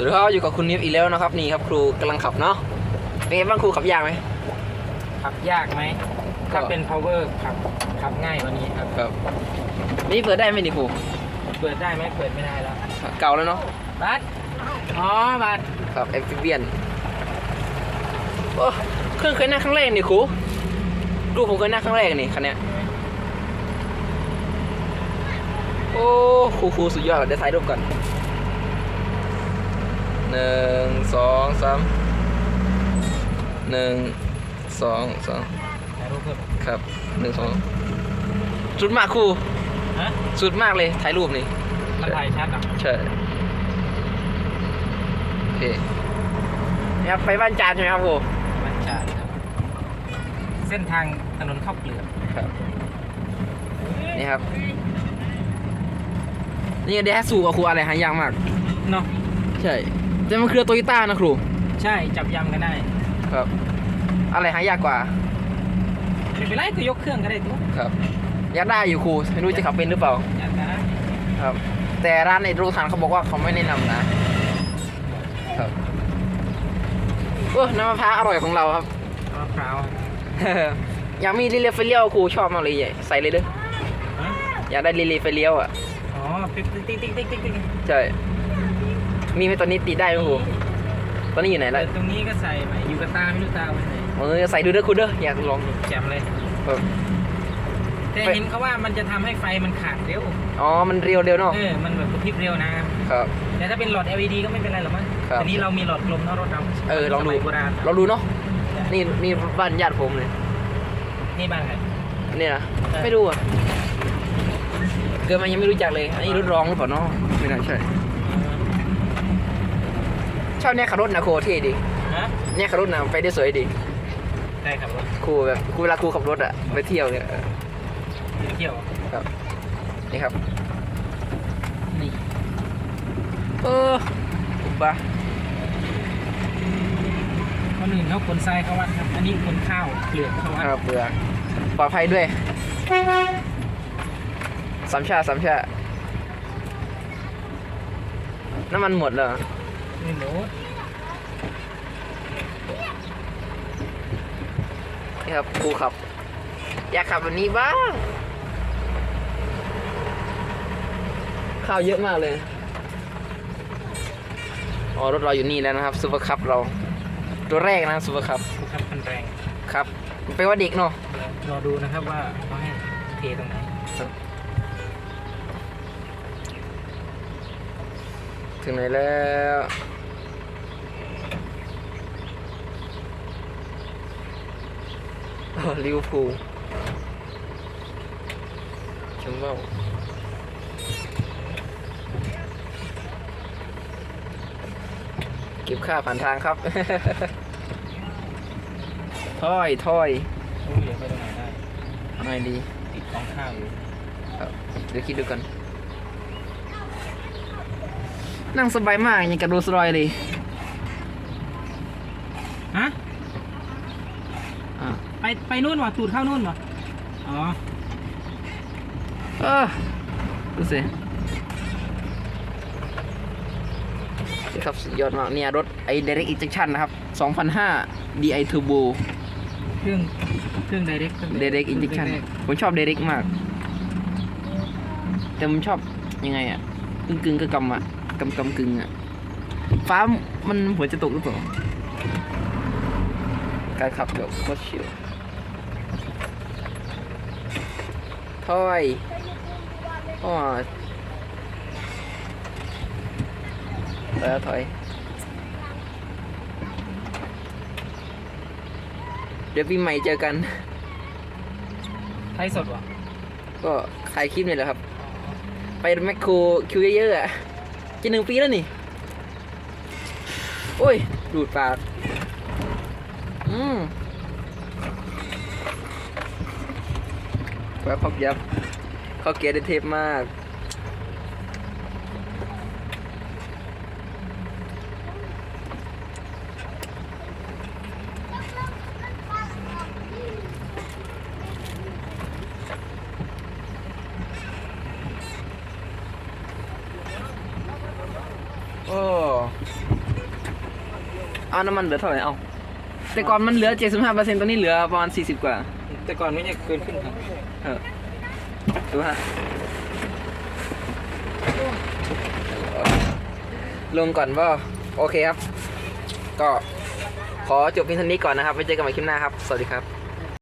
วัสดีครับอยู่กับคุณนิฟอีกแล้วนะครับนี่ครับครูกำลังขับเนาะเป็นไงบ้างครูขับยากไหมขับยากไหมก็ถ้าเป็น power ขับขับง่ายกว่านี้ครับครับนี่เปิดได้ไหมนี่ครูเปิดได้ไหมเปิดไม่ได้แล้วเก่าแล้วเนาะบัสอ๋อบัสครับแอมฟิเบียนโอ้เครื่องเคยนั่งครั้งแรกนี่ครูดูผมเคยนั่งครั้งแรกนี่คันเนี้ยโอ้ครูครูสุดยอดเดี๋ยวถ่ายรูปก่อน หนึ่งสองสามหนึ่งสองสองถ่ายรูปเพิ่มครับหนึ่งสองสุดมากครูฮะสุดมากเลยถ่ายรูปนี่มันถ่ายชัดอะใช่โอเคนี่ครับไปบ้านจานใช่ไหมครับครูมันชัดครับ เส้นทางถนนข้าวเปลือกครับนี่ครับนี่เดฮัสูกับครูอะไรหายากมาก เนาะใช่ แต่มันคือโตโยต้านะครู ใช่จับยำกันได้ครับ อะไรหายากกว่า ไม่เป็นไรก็ยกเครื่องก็ได้ตัวครับ อยากได้อยู่ครูไม่รู้จะขับเป็นหรือเปล่า อยากนะครับ แต่ร้านในรูสันเขาบอกว่าเขาไม่แนะนำนะ ครับโอ้น้ำมะพร้าวอร่อยของเราครับ มะพร้าวอยากมีลิเลเฟเลียวครูชอบมากเลยใหญ่ใส่เลยเด้อ ฮะอยากได้ลิเลเฟเลียวอะ อ๋อติ๊กติ๊กติ๊กติ๊กติ๊กติ๊กติ๊กใช่ มีไหมตอนนี้ติดได้ไหมครูตอนนี้อยู่ไหนเปิแล้วดตรงนี้ก็ใส่ไปอยู่กับตาไม่รู้ตาเอาไปไหนเออใส่ดูเด้อคุณเด้ออยากลองแจ่มเลยเออแต่ไปเห็นเขาว่ามันจะทำให้ไฟมันขาดเร็ว อ๋อ มันเรียวเร็วเนาะ เออ มันแบบกระพริบเร็วนะครับ ครับ แต่ถ้าเป็นหลอด LED ก็ไม่เป็นไรหรอกมั้งครับแต่นี้เรามีหลอดกลมเนอะรถเราเออลองดูสมัยโบราณลองดูเนาะ นี่นี่บ้านญาติผมเลย นี่บ้านใครเนี่ยนะเออไม่รู้อะ เกิดมายังไม่รู้จักเลย อันนี้รถร้องหรือเปล่าเนาะไม่น่าใช่ ชอบเนี่ยขับรถนะครูเท่ดีฮะเนี่ยขับรถนะไปได้สวยดีได้ครับรถครูแบบครูเวลาครูขับรถอะไปเที่ยวเนี่ยเออเที่ยวครับนี่ครับนี่เออปุ๊บปะคนอื่นเขาขนทรายเขาวัดครับ อันนี้ขนข้าวเปลือกเขาวัดครับเปลือกปลอดภัยด้วยสามชาติสามชาติน้ำมันหมดเหร อนี่หมูนี่ครับครูขับ อยากขับแบบนี้บ้างข้าวเยอะมากเลยอ๋อรถเราอยู่นี่แล้วนะครับซูเปอร์คัพเรา ตัวแรกนะซูเปอร์คัพผู้ขับคันแรงครับแปลว่าเด็กเนาะรอดูนะครับว่าเขาให้เทตรงไหน ถึงไหนแล้วอ๋อลิเวอร์พูลชมว่าเก็บค่าผ่านทางครับถ้อยถ้อยรู้เดี๋ยวไปตรงไหนได้เอาไงดี ติดกองข้าวอยู่ครับเดี๋ยวคิดดูกัน นั่งสบายมากอย่างกับโรลส์รอยซ์เลย ฮะ อ่าไปไปนู่นวะตูดเข้านู่นวะอ๋อ เออดูสินี่ครับสุดยอดมากเนี่ยรถไอ direct injection นะครับ2005 DI turbo เครื่องเครื่อง direct direct injection ผมชอบ direct มาก แต่ผมชอบยังไงอะกึ่งกึ่งๆก็กำอะ กำกำกึ่งอะ ฟ้ามันหัวจะตกหรือเปล่า การขับแบบโคตรชิลถ้อยอ๋อแล้วถอย เดี๋ยวปีใหม่เจอกัน ไทยสดวะก็ขายคลิปนี่แหละครับ ไปแมคโครคิวเยอะๆอะ จะหนึ่งปีแล้วนี่ โอ้ย ดูดปากอืมแบบพับยับข้อเกียร์ได้เทปมาก โอ้ เอาน้ำมันเหลือเท่าไหร่เอาแต่ก่อนมันเหลือ 75%ตอนนี้เหลือประมาณ 40 กว่า แต่ก่อนไม่ใช่เกินขึ้นครับเออดูฮะลงก่อนว่าโอเคครับ ก็ขอจบเพียงเท่านี้ก่อนนะครับไว้เจอกันใหม่คลิปหน้าครับ สวัสดีครับ